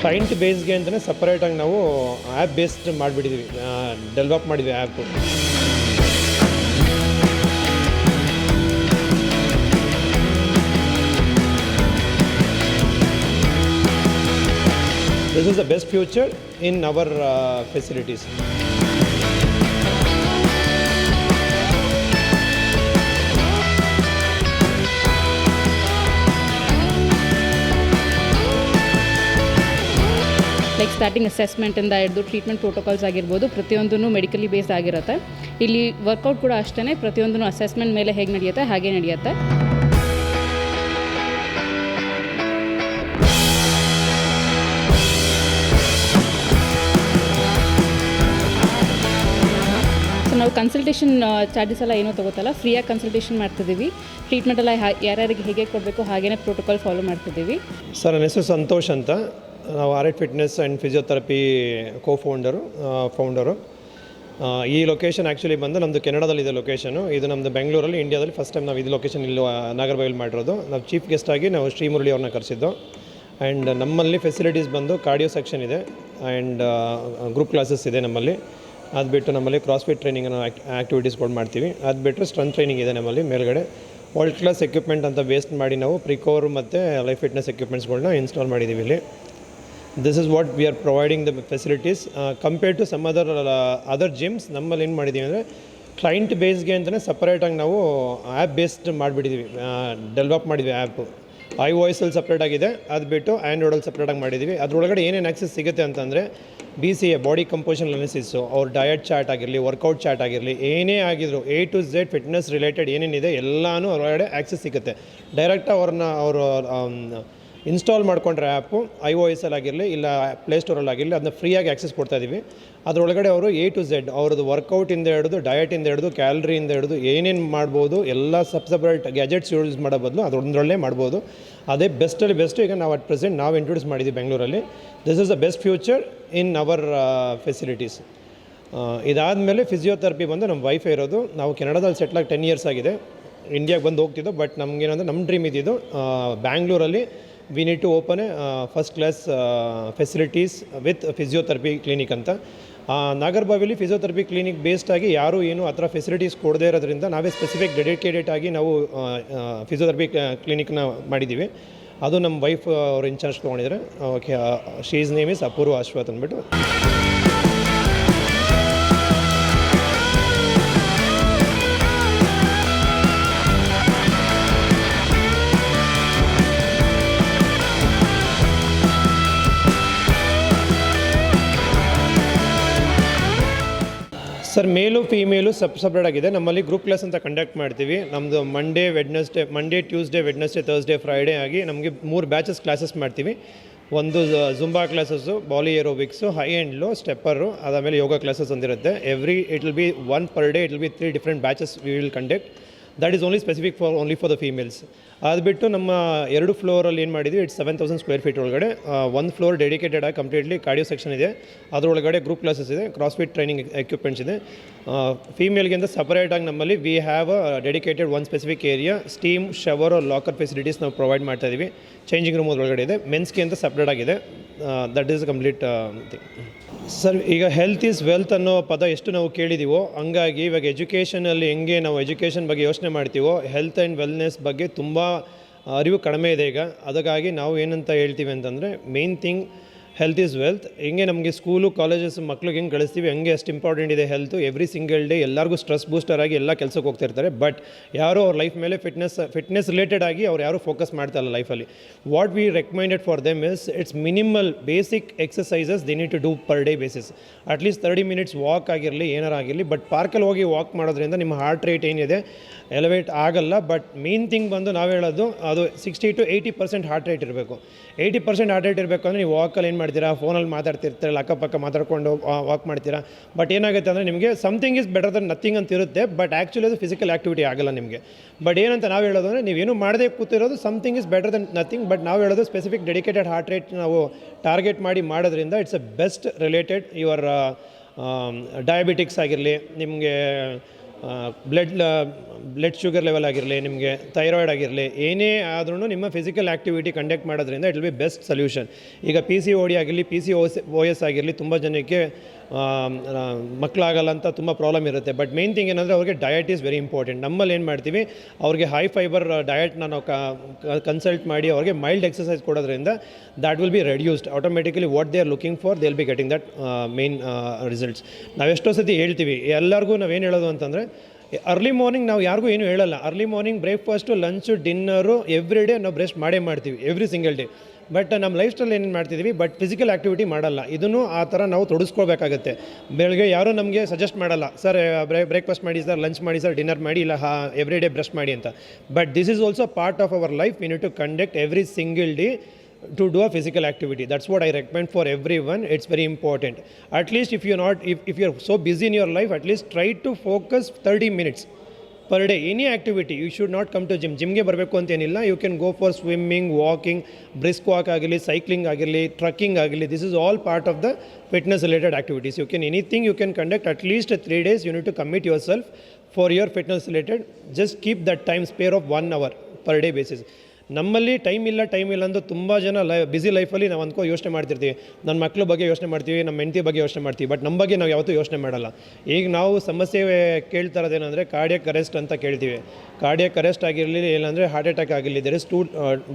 Client ಬೇಸ್ಗೆ ಅಂತಲೇ ಸಪ್ರೇಟಾಗಿ ನಾವು ಆ್ಯಪ್ ಬೇಸ್ಡ್ ಮಾಡಿಬಿಟ್ಟಿದ್ವಿ. ಡೆವಲಪ್ ಮಾಡಿದ್ವಿ app this is the best future in our uh, like starting ಅಸೆಸ್ಮೆಂಟಿಂದ ಹಿಡಿದು ಟ್ರೀಟ್ಮೆಂಟ್ ಪ್ರೋಟೋಕಾಲ್ಸ್ ಆಗಿರ್ಬೋದು ಪ್ರತಿಯೊಂದೂ ಮೆಡಿಕಲಿ ಬೇಸ್ಡ್ ಆಗಿರುತ್ತೆ. ಇಲ್ಲಿ ವರ್ಕೌಟ್ ಕೂಡ ಅಷ್ಟೇ ಪ್ರತಿಯೊಂದೂ ಅಸೆಸ್ಮೆಂಟ್ ಮೇಲೆ ಹೇಗೆ ನಡೆಯುತ್ತೆ, ಹಾಗೆ ನಡೆಯುತ್ತೆ. ನಾವು ಕನ್ಸಲ್ಟೇಷನ್ ಚಾರ್ಜಸ್ ಎಲ್ಲ ಏನೋ ತಗೋತಲ್ಲ ಫ್ರೀಯಾಗಿ ಕನ್ಸಲ್ಟೇಷನ್ ಮಾಡ್ತಿದ್ದೀವಿ. ಟ್ರೀಟ್ಮೆಂಟ್ ಎಲ್ಲ ಯಾರ್ಯಾರಿಗೆ ಹೇಗೆ ಕೊಡಬೇಕು ಹಾಗೇ ಪ್ರೋಟೋಕಾಲ್ ಫಾಲೋ ಮಾಡ್ತಿದ್ದೀವಿ. ಸರ್, ನನ್ನ ಹೆಸರು ಸಂತೋಷ್ ಅಂತ. ನಾವು R eight fitness and physiotherapy co founder founder ಈ ಲೊಕೇಶನ್ ಆ್ಯಕ್ಚುಲಿ ಬಂದು ನಮ್ಮದು ಕೆನಡಾದಲ್ಲಿದೆ ಲೊಕೇಶನು ಇದು ನಮ್ಮದು ಬೆಂಗಳೂರಲ್ಲಿ ಇಂಡಿಯಾದಲ್ಲಿ ಫಸ್ಟ್ ಟೈಮ್ ನಾವು ಇದು ಲೊಕೇಶನ್ ಇಲ್ಲಿ ನಾಗರಬೈಲ್ ಮಾಡಿರೋದು. ನಾವು ಚೀಫ್ ಗೆಸ್ಟ್ ಆಗಿ ನಾವು ಶ್ರೀಮುರಳಿ ಅವ್ರನ್ನ ಕರೆಸಿದ್ದು. ಆ್ಯಂಡ್ ನಮ್ಮಲ್ಲಿ ಫೆಸಿಲಿಟೀಸ್ ಬಂದು ಕಾರ್ಡಿಯೋ ಸೆಕ್ಷನ್ ಇದೆ. ಆ್ಯಂಡ್ ಗ್ರೂಪ್ ಕ್ಲಾಸಸ್ ಇದೆ ನಮ್ಮಲ್ಲಿ. ಅದು ಬಿಟ್ಟು ನಮ್ಮಲ್ಲಿ ಕ್ರಾಸ್ಫಿಟ್ ಟ್ರೈನಿಂಗ್ ಆ್ಯಕ್ಟಿವಿಟೀಸ್ಗಳು ಮಾಡ್ತೀವಿ. ಅದು ಬಿಟ್ಟರೆ ಸ್ಟ್ರೆಂತ್ ಟ್ರೈನಿಂಗ್ ಇದೆ ನಮ್ಮಲ್ಲಿ ಮೇಲ್ಗಡೆ. ವರ್ಲ್ಡ್ ಕ್ಲಾಸ್ ಎಕ್ವಿಪ್ಮೆಂಟ್ ಅಂತ ವೇಸ್ಟ್ ಮಾಡಿ ನಾವು ಪ್ರಿಕೋರ್ ಮತ್ತು ಲೈಫ್ ಫಿಟ್ನೆಸ್ ಎಕ್ವಿಪ್ಮೆಂಟ್ಸ್ಗಳನ್ನ ಇನ್ಸ್ಟಾಲ್ ಮಾಡಿದ್ದೀವಿ ಇಲ್ಲಿ. This is what we are providing the facilities compared to some other other gyms ನಮ್ಮಲ್ಲಿ ಏನು ಮಾಡಿದ್ದೀವಿ ಅಂದರೆ ಕ್ಲೈಂಟ್ ಬೇಸ್ಗೆ ಅಂತಲೇ ಸಪ್ರೇಟಾಗಿ ನಾವು ಆ್ಯಪ್ ಬೇಸ್ಡ್ ಮಾಡಿಬಿಟ್ಟಿದ್ದೀವಿ ಡೆವಲಪ್ ಮಾಡಿದ್ವಿ ಆ್ಯಪು ಐ ವಾಯ್ಸಲ್ಲಿ ಸಪ್ರೇಟ್ ಆಗಿದೆ, ಅದು ಬಿಟ್ಟು ಆ್ಯಂಡ್ರಾಯ್ಡಲ್ಲಿ ಸಪ್ರೇಟಾಗಿ ಮಾಡಿದ್ದೀವಿ ಅದರೊಳಗಡೆ ಏನೇನು ಆ್ಯಕ್ಸೆಸ್ ಸಿಗುತ್ತೆ ಅಂತಂದರೆ B C A body composition analysis ಅವ್ರ ಡಯಟ್ ಚಾರ್ಟ್ ಆಗಿರಲಿ ವರ್ಕೌಟ್ ಚಾರ್ಟ್ ಆಗಿರಲಿ, ಏನೇ ಆಗಿದ್ರು A to Z fitness related ಏನೇನಿದೆ, ಎಲ್ಲನೂ ಹೊರಗಡೆ ಆ್ಯಕ್ಸಸ್ ಸಿಗುತ್ತೆ. ಡೈರೆಕ್ಟ್ ಅವ್ರನ್ನ, ಅವರು ಇನ್ಸ್ಟಾಲ್ ಮಾಡ್ಕೊಂಡ್ರೆ ಆ್ಯಪು ಐ ಓ ಎಸ್ ಆಗಿರಲಿ ಇಲ್ಲ ಪ್ಲೇಸ್ಟೋರಲ್ಲಿ ಆಗಿರಲಿ ಅದನ್ನ ಫ್ರೀಯಾಗಿ ಆಕ್ಸೆಸ್ ಕೊಡ್ತಾ ಇದ್ದೀವಿ. ಅದರೊಳಗಡೆ ಅವರು ಎ ಟು ಝೆಡ್ ಅವ್ರದ್ದು ವರ್ಕೌಟಿಂದ ಹಿಡಿದು, ಡಯಟಿಂದ ಹಿಡಿದು, ಕ್ಯಾಲ್ರಿಯಿಂದ ಹಿಡಿದು ಏನೇನು ಮಾಡ್ಬೋದು, ಎಲ್ಲ ಸಬ್ ಸಪ್ರೇಟ್ ಗ್ಯಾಜೆಟ್ಸ್ ಯೂಸ್ ಮಾಡೋ ಬದಲು ಅದೊಂದರಲ್ಲೇ ಮಾಡ್ಬೋದು ಅದೇ ಬೆಸ್ಟಲ್ಲಿ ಬೆಸ್ಟ್ ಈಗ ನಾವು ಅಟ್ ಪ್ರೆಸೆಂಟ್ ನಾವು ಇಂಟ್ರೊಡ್ಯೂಸ್ ಮಾಡಿದ್ದೀವಿ ಬೆಂಗಳೂರಲ್ಲಿ this is the best future in our facilities ಇದಾದಮೇಲೆ ಫಿಸಿಯೋಥೆರಪಿ ಬಂದು ನಮ್ಮ ವೈಫೈ ಇರೋದು ನಾವು ಕೆನಡಾದಲ್ಲಿ ಸೆಟ್ಲಾಗಿ ಟೆನ್ ಇಯರ್ಸ್ ಆಗಿದೆ ಇಂಡಿಯಾಗೆ ಬಂದು ಹೋಗ್ತಿದ್ದೋ ಬಟ್ ನಮಗೇನಂದ್ರೆ ನಮ್ಮ ಡ್ರೀಮ್ ಇದ್ದಿದ್ದು ಬ್ಯಾಂಗ್ಳೂರಲ್ಲಿ we need to open first class facilities with physiotherapy clinic ಅಂತ. ನಾಗರ್ಬಾವಿಲಿ ಫಿಸಿಯೋಥೆರಪಿ ಕ್ಲಿನಿಕ್ ಬೇಸ್ಡ್ ಆಗಿ ಯಾರೂ ಏನು ಆ ಥರ ಫೆಸಿಲಿಟೀಸ್ ಕೊಡದೇ ಇರೋದ್ರಿಂದ ನಾವೇ ಸ್ಪೆಸಿಫಿಕ್ ಡೆಡಿಕೇಟೆಡ್ ಆಗಿ ನಾವು ಫಿಸಿಯೋಥೆರಪಿ ಕ್ಲಿನಿಕ್ನ ಮಾಡಿದ್ದೀವಿ. ಅದು ನಮ್ಮ ವೈಫ್ ಅವ್ರು incharge ತೊಗೊಂಡಿದ್ದಾರೆ. Okay she's name is Apoorva Ashwath ಅಂದ್ಬಿಟ್ಟು. ಸರ್, ಮೇಲು, ಫೀಮೇಲು ಸಪ್ ಸಪ್ರೇಟ್ ಆಗಿದೆ. ನಮ್ಮಲ್ಲಿ ಗ್ರೂಪ್ ಕ್ಲಾಸ್ ಅಂತ ಕಂಡಕ್ಟ್ ಮಾಡ್ತೀವಿ. ನಮ್ಮದು Monday Wednesday Monday Tuesday Wednesday Thursday Friday ಆಗಿ ನಮಗೆ ಮೂರು ಬ್ಯಾಚಸ್ ಕ್ಲಾಸಸ್ ಮಾಡ್ತೀವಿ. ಒಂದು Zumba classes Bali aerobics high and low stepper ಅದಾದಮೇಲೆ yoga classes ಅಂದಿರುತ್ತೆ. Every it will be one per day it will be three different batches we will conduct that is only specific for only for the females ಅದು ಬಿಟ್ಟು ನಮ್ಮ ಎರಡು ಫ್ಲೋರಲ್ಲಿ ಏನು ಮಾಡಿದ್ವಿ it's seven thousand square feet ಒಳಗಡೆ. ಒಂದು floor dedicated ಆಗಿ ಕಂಪ್ಲೀಟ್ಲಿ ಕಾರ್ಡಿಯೋ ಸೆಕ್ಷನ್ ಇದೆ. ಅದರೊಳಗಡೆ ಗ್ರೂಪ್ ಕ್ಲಾಸಸ್ ಇದೆ ಕ್ರಾಸ್ ಫಿಟ್ ಟ್ರೈನಿಂಗ್ ಎಕ್ವಿಪ್ಮೆಂಟ್ಸ್ ಇದೆ ಫೀಮೇಲ್ಗಿಂತ ಸಪರೇಟಾಗಿ ನಮ್ಮಲ್ಲಿ we have a dedicated one specific area steam shower locker facilities ನಾವು ಪ್ರೊವೈಡ್ ಮಾಡ್ತಾ ಇದ್ದೀವಿ ಚೇಂಜಿಂಗ್ ರೂಮ್ ಒಳಗಡೆ ಇದೆ. ಮೆನ್ಸ್ಗೆ ಅಂತ ಸಪ್ರೇಟ್ ಆಗಿದೆ. That is complete thing sir ಈಗ ಹೆಲ್ತ್ ಈಸ್ ವೆಲ್ತ್ ಅನ್ನೋ ಪದ ಎಷ್ಟು ನಾವು ಕೇಳಿದ್ದೀವೋ ಹಂಗಾಗಿ ಇವಾಗ ಎಜುಕೇಷನಲ್ಲಿ ಹೆಂಗೆ ನಾವು ಎಜುಕೇಷನ್ ಬಗ್ಗೆ ಯೋಚನೆ ಮಾಡ್ತೀವೋ ಹೆಲ್ತ್ ಆ್ಯಂಡ್ ವೆಲ್ನೆಸ್ ಬಗ್ಗೆ ತುಂಬ, ಅರಿವು ಕಡಿಮೆ ಇದೆ ಈಗ. ಅದಕ್ಕಾಗಿ ನಾವು ಏನಂತ ಹೇಳ್ತೀವಿ ಅಂತಂದರೆ main thing health is wealth ಹೆಂಗೆ ನಮಗೆ ಸ್ಕೂಲು ಕಾಲೇಜಸ್ ಮಕ್ಳಿಗೆ ಹೆಂಗೆ ಕಳಿಸ್ತೀವಿ, ಹಂಗೆ ಅಷ್ಟು ಇಂಪಾರ್ಟೆಂಟ್ ಇದೆ ಹೆಲ್ತು ಎವ್ರಿ ಸಿಂಗಲ್ ಡೇ ಎಲ್ಲರಿಗೂ ಸ್ಟ್ರೆಸ್ ಬೂಸ್ಟರ್ ಆಗಿ ಎಲ್ಲ ಕೆಲಸಕ್ಕೆ ಹೋಗ್ತಿರ್ತಾರೆ ಬಟ್ ಯಾರು ಅವ್ರ ಲೈಫ್ ಮೇಲೆ ಫಿಟ್ನೆಸ್ ಫಿಟ್ನೆಸ್ ರಿಲೇಟೆಡ್ ಆಗಿ ಅವ್ರು ಯಾರು ಫೋಕಸ್ ಮಾಡ್ತಾ ಇಲ್ಲ ಲೈಫಲ್ಲಿ what we recommended for them is it's minimal basic exercises the need to do per day basis at least thirty minutes walk ಆಗಿರಲಿ, ಏನಾರು ಆಗಿರಲಿ ಬಟ್ ಪಾರ್ಕಲ್ಲಿ ಹೋಗಿ ವಾಕ್ ಮಾಡೋದ್ರಿಂದ ನಿಮ್ಮ ಹಾರ್ಟ್ ರೇಟ್ ಏನಿದೆ ಎಲಿವೇಟ್ ಆಗಲ್ಲ. ಬಟ್ ಮೇನ್ ಥಿಂಗ್ ಬಂದು ನಾವು ಹೇಳೋದು, ಅದು sixty to eighty percent heart rate ಇರಬೇಕು. ಏಯ್ಟಿ ಪರ್ಸೆಂಟ್ ಹಾರ್ಟ್ ರೇಟ್ ಇರಬೇಕು ಅಂದರೆ ನೀವು ವಾಕಲ್ಲಿ ಏನು ಮಾಡ್ತೀರಾ? ಫೋನಲ್ಲಿ ಮಾತಾಡ್ತಿರ್ತೀರಲ್ಲ, ಅಕ್ಕಪಕ್ಕ ಮಾತಾಡ್ಕೊಂಡು ವಾಕ್ ಮಾಡ್ತೀರಾ? ಬಟ್ ಏನಾಗುತ್ತೆ ಅಂದರೆ ನಿಮಗೆ something is better than nothing ಅಂತ ಇರುತ್ತೆ ಬಟ್ ಆ್ಯಕ್ಚುಲಿ ಅದು ಫಿಸಿಕಲ್ ಆ್ಯಕ್ಟಿವಿಟಿ ಆಗಲ್ಲ ನಿಮಗೆ. ಬಟ್ ಏನಂತ ನಾವು ಹೇಳೋದು ಅಂದರೆ ನೀವೇನು ಮಾಡದೇ ಕೂತಿರೋದು something is better than nothing but ನಾವು ಹೇಳೋದು ಸ್ಪೆಸಿಫಿಕ್ ಡೆಡಿಕೇಟೆಡ್ ಹಾರ್ಟ್ ರೇಟ್ ನಾವು ಟಾರ್ಗೆಟ್ ಮಾಡಿ ಮಾಡೋದ್ರಿಂದ it's a best related your diabetics ಆಗಿರಲಿ, ನಿಮಗೆ ಬ್ಲಡ್ ಬ್ಲಡ್ ಶುಗರ್ ಲೆವೆಲ್ ಆಗಿರಲಿ, ನಿಮಗೆ ಥೈರಾಯ್ಡ್ ಆಗಿರಲಿ, ಏನೇ ಆದ್ರೂ ನಿಮ್ಮ ಫಿಸಿಕಲ್ ಆ್ಯಕ್ಟಿವಿಟಿ ಕಂಡಕ್ಟ್ ಮಾಡೋದ್ರಿಂದ it will be best solution ಈಗ ಪಿ ಸಿ ಓ ಡಿ ಆಗಿರಲಿ P C O S O S ಆಗಿರಲಿ, ತುಂಬ ಜನಕ್ಕೆ ಮಕ್ಕಳಾಗಲ್ಲ ಅಂತ ತುಂಬ ಪ್ರಾಬ್ಲಮ್ ಇರುತ್ತೆ. ಬಟ್ ಮೇನ್ ಥಿಂಗ್ ಏನಂದರೆ ಅವ್ರಿಗೆ ಡಯಟ್ ಈಸ್ ವೆರಿ ಇಂಪಾರ್ಟೆಂಟ್ ನಮ್ಮಲ್ಲಿ ಏನು ಮಾಡ್ತೀವಿ, ಅವ್ರಿಗೆ ಹೈ ಫೈಬರ್ ಡಯಟ್ನ ನಾವು ಕನ್ಸಲ್ಟ್ ಮಾಡಿ ಅವ್ರಿಗೆ ಮೈಲ್ಡ್ ಎಕ್ಸಸೈಸ್ ಕೊಡೋದ್ರಿಂದ that will be reduced automatically what they are looking for they be getting that main results ನಾವು ಎಷ್ಟೋ ಸತಿ ಹೇಳ್ತೀವಿ, ಎಲ್ಲರಿಗೂ ನಾವೇನು ಹೇಳೋದು ಅಂತಂದರೆ ಅರ್ಲಿ ಮಾರ್ನಿಂಗ್ ನಾವು ಯಾರಿಗೂ ಏನು ಹೇಳಲ್ಲ. Early morning breakfast lunch dinner every day ನಾವು ಬ್ರೆಸ್ಟ್ ಮಾಡೇ ಮಾಡ್ತೀವಿ ಎವ್ರಿ ಸಿಂಗಲ್ ಡೇ ಬಟ್ ನಮ್ಮ ಲೈಫ್ ಸ್ಟೈಲ್ ಏನೇನು ಮಾಡ್ತಿದ್ದೀವಿ ಬಟ್ ಫಿಸಿಕಲ್ ಆ್ಯಕ್ಟಿವಿಟಿ ಮಾಡಲ್ಲ. ಇದನ್ನು ಆ ಥರ ನಾವು ತೊಡಸ್ಕೊಳ್ಬೇಕಾಗತ್ತೆ. ಬೆಳಗ್ಗೆ ಯಾರೂ ನಮಗೆ ಸಜೆಸ್ಟ್ ಮಾಡಲ್ಲ. ಸರ್ ಬ್ರೇಕ್ಫಾಸ್ಟ್ ಮಾಡಿ ಸರ್ ಲಂಚ್ ಮಾಡಿ ಸರ್ ಡಿನ್ನರ್ ಮಾಡಿ ಇಲ್ಲ ಹಾ ಎವ್ರಿ ಡೇ ಬ್ರಷ್ ಮಾಡಿ ಅಂತ. But this is also part of our life you need to conduct every single day to do a physical activity. That's what i recommend for everyone. It's very important. At least if you're not if, if you're so busy in your life at least try to focus 30 minutes. Per day any activity you should not come to gym ಜಿಮ್ಗೆ ಬರಬೇಕು ಅಂತೇನಿಲ್ಲ. You can go for swimming walking brisk walk ಆಗಲಿ cycling ಆಗಿರಲಿ trekking ಆಗಲಿ this is all part of the fitness related activities you can anything you can conduct at least three days you need to commit yourself for your fitness related just keep that time spare of one hour per day basis ನಮ್ಮಲ್ಲಿ time ಇಲ್ಲ time ಇಲ್ಲ ಅಂತ ತುಂಬ ಜನ ಲೈ busy ಲೈಫಲ್ಲಿ ನಾವು ಅಂದ್ಕೋ ಯೋಚನೆ ಮಾಡ್ತಿರ್ತೀವಿ. ನನ್ನ ಮಕ್ಳ ಬಗ್ಗೆ ಯೋಚನೆ ಮಾಡ್ತೀವಿ ನಮ್ಮ ಹೆಂಡತಿ ಬಗ್ಗೆ ಯೋಚನೆ ಮಾಡ್ತೀವಿ ಬಟ್ ನಮ್ಮ ಬಗ್ಗೆ ನಾವು ಯಾವತ್ತೂ ಯೋಚನೆ ಮಾಡಲ್ಲ. ಈಗ ನಾವು ಸಮಸ್ಯೆ ಕೇಳ್ತಾ ಇರೋದೇನೆಂದರೆ ಕಾರ್ಡಿಯಕ್ ಅರೆಸ್ಟ್ ಅಂತ ಕೇಳ್ತೀವಿ. ಕಾರ್ಡಿಯಕ್ ಅರೆಸ್ಟ್ ಆಗಿರಲಿ, ಇಲ್ಲಾಂದರೆ ಹಾರ್ಟ್ ಅಟ್ಯಾಕ್ ಆಗಿರಲಿ there is two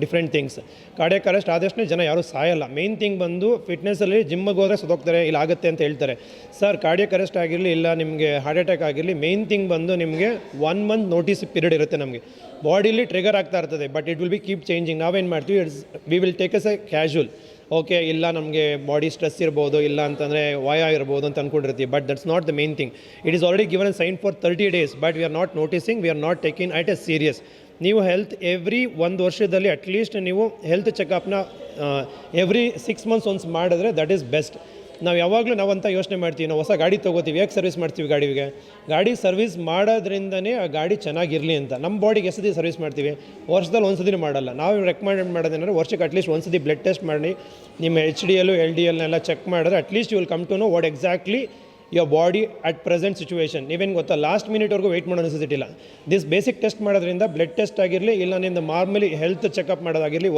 different things cardiac arrest ಆದಷ್ಟು ಜನ ಯಾರೂ ಸಾಯಲ್ಲ. ಮೇನ್ ಥಿಂಗ್ ಬಂದು ಫಿಟ್ನೆಸ್ಸಲ್ಲಿ ಜಿಮ್ಮಿಗೆ ಹೋದರೆ ಸುದೋಗ್ತಾರೆ, ಇಲ್ಲ ಆಗುತ್ತೆ ಅಂತ ಹೇಳ್ತಾರೆ. ಸರ್ ಕಾರ್ಡಿಯಕ್ ಅರೆಸ್ಟ್ ಆಗಿರಲಿ, ಇಲ್ಲ ನಿಮಗೆ ಹಾರ್ಟ್ ಅಟ್ಯಾಕ್ ಆಗಿರಲಿ ಮೇನ್ ಥಿಂಗ್ ಬಂದು ನಿಮಗೆ ಒನ್ ಮಂತ್ ನೋಟಿಸ್ ಪೀರಿಯಡ್ ಇರುತ್ತೆ ನಮಗೆ. ಬಾಡಿಲಿ ಟ್ರಿಗರ್ ಆಗ್ತಾ ಇರ್ತದೆ but it will be keep changing ನಾವೇನು ಮಾಡ್ತೀವಿ? It's we will take as a casual okay ಇಲ್ಲ ನಮಗೆ ಬಾಡಿ ಸ್ಟ್ರೆಸ್ ಇರ್ಬೋದು, ಇಲ್ಲ ಅಂತಂದರೆ ವಾಯ ಇರ್ಬೋದು ಅಂತ ಅಂದ್ಕೊಂಡಿರ್ತೀವಿ but that's not the main thing it is already given sign for thirty days but we are not noticing we are not taking it as serious ನೀವು health every ಒಂದು ವರ್ಷದಲ್ಲಿ ಅಟ್ಲೀಸ್ಟ್ ನೀವು ಹೆಲ್ತ್ ಚೆಕಪ್ನ ಎವ್ರಿ ಸಿಕ್ಸ್ ಮಂತ್ಸ್ ಒನ್ಸ್ ಮಾಡಿದ್ರೆ that is best ನಾವು ಯಾವಾಗಲೂ ನಾವಂತ ಯೋಚನೆ ಮಾಡ್ತೀವಿ, ನಾವು ಹೊಸ ಗಾಡಿ ತೊಗೋತೀವಿ ಹೇಗೆ ಸರ್ವಿಸ್ ಮಾಡ್ತೀವಿ ಗಾಡಿಗೆ? ಗಾಡಿ ಸರ್ವಿಸ್ ಮಾಡೋದ್ರಿಂದನೇ ಆ ಗಾಡಿ ಚೆನ್ನಾಗಿರಲಿ ಅಂತ. ನಮ್ಮ ಬಾಡಿಗೆ ಎಷ್ಟು ಸರ್ವಿಸ್ ಮಾಡ್ತೀವಿ? ವರ್ಷದಲ್ಲಿ ಒಂದು ಸತಿ ಮಾಡಲ್ಲ. ನಾವು ರೆಕಮೆಂಡ್ ಮಾಡೋದೇನಂದ್ರೆ ವರ್ಷಕ್ಕೆ ಅಟ್ಲೀಸ್ಟ್ ಒಂದು ಸತಿ ಬ್ಲಡ್ ಟೆಸ್ಟ್ ಮಾಡಿ, ನಿಮ್ಮ ಎಚ್ ಡಿ ಎಲ್ಲು ಎಲ್ ಡಿ ಎಲ್ನೆಲ್ಲ ಚೆಕ್ ಮಾಡಿದ್ರೆ at least you will come to know what exactly your body at present situation ನೀವೇನು ಗೊತ್ತಾ ಲಾಸ್ಟ್ ಮಿನಿಟ್ವರೆಗೂ ವೆಯ್ಟ್ ಮಾಡೋ ನೆಸೆಸಿಟಿ ಇಲ್ಲ. ದಿಸ್ ಬೇಸಿಕ್ ಟೆಸ್ಟ್ ಮಾಡೋದ್ರಿಂದ ಬ್ಲಡ್ ಟೆಸ್ಟ್ ಆಗಿರಲಿ, ಇಲ್ಲ ನಿಮ್ಮದು ಮಾರ್ಮಲಿ ಹೆಲ್ತ್ ಚೆಕಪ್ ಮಾಡೋದಾಗಿರಲಿ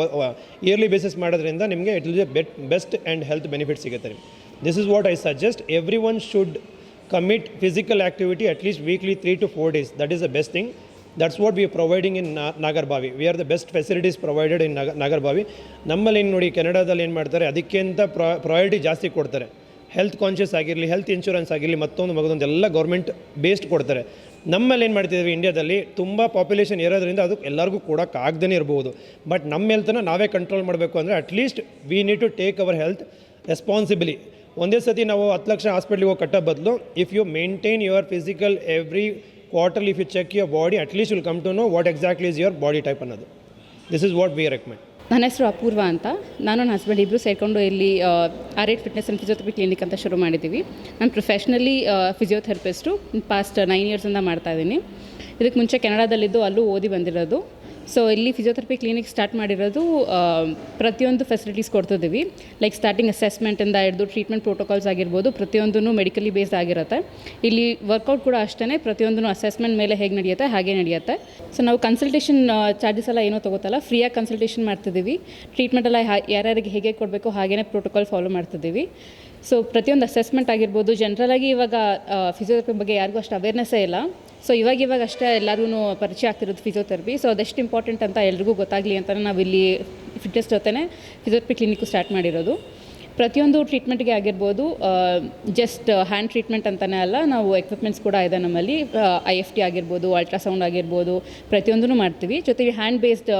ಇಯರ್ಲಿ ಬೇಸಿಸ್ ಮಾಡೋದ್ರಿಂದ ನಿಮಗೆ it will bet best and health benefit ಸಿಗುತ್ತೆ this is what I suggest. Every one should commit physical activity least weekly three to four days that is the best thing. That's what we providing in Nagarbhavi we are the best facilities provided in Naga Nagarbhavi ನಮ್ಮಲ್ಲಿ ಏನು ನೋಡಿ ಕೆನಡಾದಲ್ಲಿ ಏನು ಮಾಡ್ತಾರೆ, ಅದಕ್ಕಿಂತ pro priority ಜಾಸ್ತಿ ಕೊಡ್ತಾರೆ. Health conscious ಆಗಿರಲಿ health insurance ಆಗಿರಲಿ, ಮತ್ತೊಂದು ಮಗದೊಂದು ಎಲ್ಲ ಗೌರ್ಮೆಂಟ್ ಬೇಸ್ಡ್ ಕೊಡ್ತಾರೆ. ನಮ್ಮಲ್ಲಿ ಏನು ಮಾಡ್ತಿದ್ದೀವಿ ಇಂಡಿಯಾದಲ್ಲಿ ತುಂಬ ಪಾಪ್ಯುಲೇಷನ್ ಇರೋದ್ರಿಂದ ಅದು ಎಲ್ಲರಿಗೂ ಕೊಡೋಕ್ಕಾಗ್ದೇ ಇರ್ಬೋದು. ಬಟ್ ನಮ್ಮ ಹೆಲ್ತನ್ನ ನಾವೇ ಕಂಟ್ರೋಲ್ ಮಾಡಬೇಕು ಅಂದರೆ at least we need to take our health responsibility ಒಂದೇ ಸತಿ ನಾವು ಹತ್ತು ಲಕ್ಷ ಹಾಸ್ಪಿಟ್ಲಿಗೆ ಹೋಗಿ ಕಟ್ಟೋ ಬದಲು if you maintain your physical every quarterly if you check your body at least will come to know what exactly is your body type ಅನ್ನೋದು. This is what we recommend ನನ್ನ ಹೆಸರು ಅಪೂರ್ವ ಅಂತ. ನಾನು ನನ್ನ ಹಸ್ಬೆಂಡ್ ಇಬ್ಬರು ಸೇರಿಕೊಂಡು ಇಲ್ಲಿ R eight fitness and physiotherapy clinic ಅಂತ ಶುರು ಮಾಡಿದ್ದೀವಿ ನಾನು ಪ್ರೊಫೆಷ್ನಲಿ ಫಿಸಿಯೋಥೆರಪಿಸ್ಟು ಪಾಸ್ಟ್ ನೈನ್ ಇಯರ್ಸಿಂದ ಮಾಡ್ತಾ ಇದ್ದೀನಿ. ಇದಕ್ಕೆ ಮುಂಚೆ ಕೆನಡಾದಲ್ಲಿದ್ದು ಅಲ್ಲೂ ಓದಿ ಬಂದಿರೋದು. ಸೊ ಇಲ್ಲಿ ಫಿಸಿಯೋಥೆರಪಿ ಕ್ಲಿನಿಕ್ ಸ್ಟಾರ್ಟ್ ಮಾಡಿರೋದು ಪ್ರತಿಯೊಂದು ಫೆಸಿಲಿಟೀಸ್ ಕೊಡ್ತಿದ್ದೀವಿ. ಲೈಕ್ ಸ್ಟಾರ್ಟಿಂಗ್ ಅಸೆಸ್ಮೆಂಟಿಂದ ಹಿಡಿದು ಟ್ರೀಟ್ಮೆಂಟ್ ಪ್ರೋಟೋಕಾಲ್ಸ್ ಆಗಿರ್ಬೋದು ಪ್ರತಿಯೊಂದೂ ಮೆಡಿಕಲಿ ಬೇಸ್ಡ್ ಆಗಿರುತ್ತೆ. ಇಲ್ಲಿ ವರ್ಕೌಟ್ ಕೂಡ ಅಷ್ಟೇ ಪ್ರತಿಯೊಂದೂ ಅಸೆಸ್ಮೆಂಟ್ ಮೇಲೆ ಹೇಗೆ ನಡೆಯುತ್ತೆ, ಹಾಗೆ ನಡೆಯುತ್ತೆ. ಸೊ ನಾವು ಕನ್ಸಲ್ಟೇಷನ್ ಚಾರ್ಜಸ್ ಎಲ್ಲ ಏನೂ ತಗೋತಲ್ಲ ಫ್ರೀಯಾಗಿ ಕನ್ಸಲ್ಟೇಷನ್ ಮಾಡ್ತಿದ್ದೀವಿ. ಟ್ರೀಟ್ಮೆಂಟ್ ಎಲ್ಲ ಯಾರ್ಯಾರಿಗೆ ಹೇಗೆ ಕೊಡಬೇಕು ಹಾಗೇ ಪ್ರೋಟೋಕಾಲ್ ಫಾಲೋ ಮಾಡ್ತಿದ್ದೀವಿ. ಸೊ ಪ್ರತಿಯೊಂದು ಅಸೆಸ್ಮೆಂಟ್ ಆಗಿರ್ಬೋದು ಜನರಲಾಗಿ ಇವಾಗ ಫಿಸಿಯೋಥೆರಪಿ ಬಗ್ಗೆ ಯಾರಿಗೂ ಅಷ್ಟು ಅವೇರ್ನೆಸ್ಸೇ ಇಲ್ಲ. ಸೊ ಇವಾಗ ಇವಾಗ ಅಷ್ಟೇ ಎಲ್ಲರೂ ಪರಿಚಯ ಆಗ್ತಿರೋದು ಫಿಸಿಯೋಥೆರಪಿ ಸೊ ಅದೆಷ್ಟು ಇಂಪಾರ್ಟೆಂಟ್ ಅಂತ ಎಲ್ರಿಗೂ ಗೊತ್ತಾಗಲಿ ಅಂತ ನಾವು ಇಲ್ಲಿ ಫಿಟ್ನೆಸ್ ಜೊತೆನೇ ಫಿಸಿಯೋಥೆರಪಿ ಕ್ಲಿನಿಕ್ಕು ಸ್ಟಾರ್ಟ್ ಮಾಡಿರೋದು. ಪ್ರತಿಯೊಂದು ಟ್ರೀಟ್ಮೆಂಟ್ಗೆ ಆಗಿರ್ಬೋದು ಜಸ್ಟ್ ಹ್ಯಾಂಡ್ ಟ್ರೀಟ್ಮೆಂಟ್ ಅಂತಲೇ ಅಲ್ಲ, ನಾವು ಎಕ್ವಿಪ್ಮೆಂಟ್ಸ್ ಕೂಡ ಇದೆ ನಮ್ಮಲ್ಲಿ. ಐ ಎಫ್ ಟಿ ಆಗಿರ್ಬೋದು ಅಲ್ಟ್ರಾಸೌಂಡ್ ಆಗಿರ್ಬೋದು ಪ್ರತಿಯೊಂದೂ ಮಾಡ್ತೀವಿ. ಜೊತೆಗೆ ಹ್ಯಾಂಡ್ ಬೇಸ್ಡ್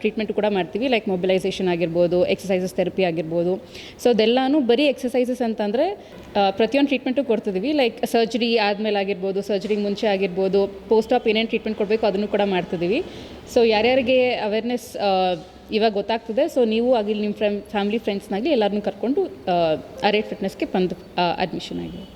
ಟ್ರೀಟ್ಮೆಂಟ್ ಕೂಡ ಮಾಡ್ತೀವಿ. ಲೈಕ್ ಮೊಬಿಲೈಸೇಷನ್ ಆಗಿರ್ಬೋದು ಎಕ್ಸಸೈಸಸ್ ಥೆರಪಿ ಆಗಿರ್ಬೋದು. ಸೊ ಅದೆಲ್ಲನೂ ಬರೀ ಎಕ್ಸಸೈಸಸ್ ಅಂತಂದರೆ ಪ್ರತಿಯೊಂದು ಟ್ರೀಟ್ಮೆಂಟು ಕೊಡ್ತಿದ್ದೀವಿ ಲೈಕ್ ಸರ್ಜರಿ ಆದಮೇಲೆ ಆಗಿರ್ಬೋದು ಸರ್ಜರಿ ಮುಂಚೆ ಆಗಿರ್ಬೋದು ಪೋಸ್ಟ್ ಆಪ್ ಏನೇನು ಟ್ರೀಟ್ಮೆಂಟ್ ಕೊಡಬೇಕು ಅದನ್ನು ಕೂಡ ಮಾಡ್ತಿದ್ದೀವಿ ಸೊ ಯಾರ್ಯಾರಿಗೆ ಅವೇರ್ನೆಸ್ ಇವಾಗ ಗೊತ್ತಾಗ್ತದೆ. ಸೊ ನೀವು ಆಗಲಿ ನಿಮ್ಮ ಫ್ರೆಂಡ್ ಫ್ಯಾಮಿಲಿ ಫ್ರೆಂಡ್ಸ್ನಾಗಲಿ ಎಲ್ಲರನ್ನೂ ಕರ್ಕೊಂಡು ಅರೇ ಫಿಟ್ನೆಸ್ಗೆ ಬಂದು ಅಡ್ಮಿಷನ್ ಆಗಿದೆ